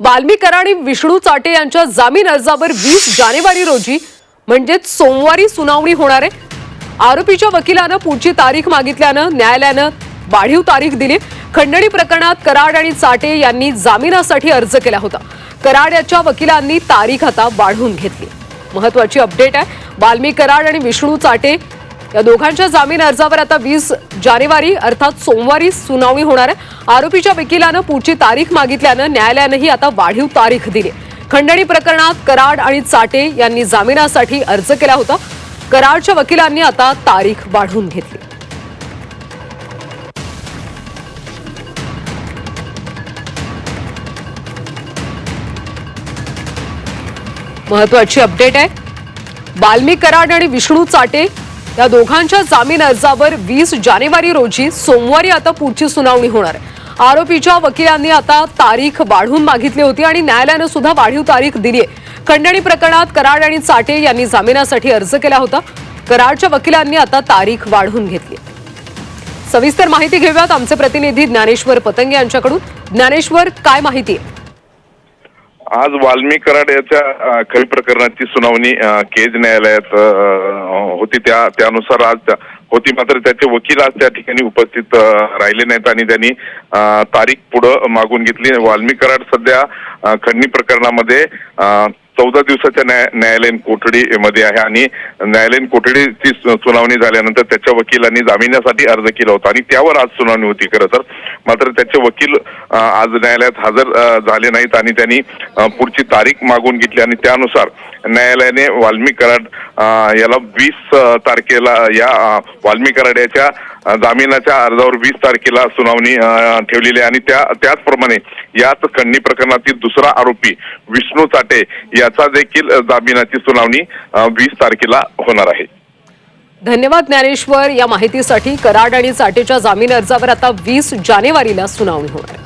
वाल्मी आणि विष्णू चाटे यांच्या जामीन अर्जावर वीस जानेवारी रोजी म्हणजेच सोमवारी सुनावणी होणार आहे. आरोपीच्या वकिलानं पुढची तारीख मागितल्यानं न्यायालयानं वाढीव तारीख दिली. खंडणी प्रकरणात कराड आणि चाटे यांनी जामिनासाठी अर्ज केला होता. कराड याच्या वकिलांनी तारीख आता वाढवून घेतली. महत्वाची अपडेट आहे वाल्मी कराड आणि विष्णू चाटे या दोघांच्या जामीन अर्जावर आता वीस जानेवारी अर्थात सोमवारी सुनावणी होणार आहे. आरोपीच्या वकिलानं पुढची तारीख मागितल्यानं न्यायालयानंही आता वाढीव तारीख दिली. खंडणी प्रकरणात कराड आणि चाटे यांनी जामिनासाठी अर्ज केला होता. कराडच्या वकिलांनी आता तारीख वाढवून घेतली. महत्वाची अपडेट आहे. बाल्मी कराड आणि विष्णू चाटे या दोघांच्या जामीन अर्जावर वीस जानेवारी रोजी सोमवारी आता पुढची सुनावणी होणार आहे. आरोपीच्या वकिलांनी आता तारीख वाढवून मागितली होती आणि न्यायालयानं सुद्धा वाढीव तारीख दिली आहे खंडणी प्रकरणात कराड आणि चाटे यांनी जामिनासाठी अर्ज केला होता. कराडच्या वकिलांनी आता तारीख वाढवून घेतली सविस्तर माहिती घेऊयात आमचे प्रतिनिधी ज्ञानेश्वर पतंगे यांच्याकडून. ज्ञानेश्वर काय माहिती आहे? आज वाल्मी कराड याच्या खरी प्रकरणाची सुनावणी केज न्यायालयात होती त्या त्यानुसार आज त्या- होती. मात्र त्याचे वकील आज त्या ठिकाणी उपस्थित राहिले नाहीत आणि त्यांनी तारीख पुढं मागून घेतली. वाल्मी कराड सध्या खंडणी प्रकरणामध्ये चौदा दिवसाच्या न्याय न्यायालयीन कोठडीमध्ये आहे आणि न्यायालयीन कोठडीची सुनावणी झाल्यानंतर त्याच्या वकिलांनी जामिनासाठी अर्ज केला होता आणि त्यावर आज सुनावणी होती खरं तर. मात्र त्याचे वकील आज न्यायालयात हजर झाले नाहीत आणि त्यांनी पुढची तारीख मागून घेतली आणि त्यानुसार न्यायालयाने वाल्मी कराड याला वीस तारखेला या वाल्मी कराड याच्या जामिनाच्या अर्जावर वीस तारखेला सुनावणी ठेवलेली आहे आणि त्या त्याचप्रमाणे याच खंडणी प्रकरणातील दुसरा आरोपी विष्णू चाटे याचा देखील जामिनाची सुनावणी वीस तारखेला होणार आहे. धन्यवाद ज्ञानेश्वर. या माहितीसाठी कराड आणि चाटेच्या जामीन अर्जावर आता वीस जानेवारीला सुनावणी होणार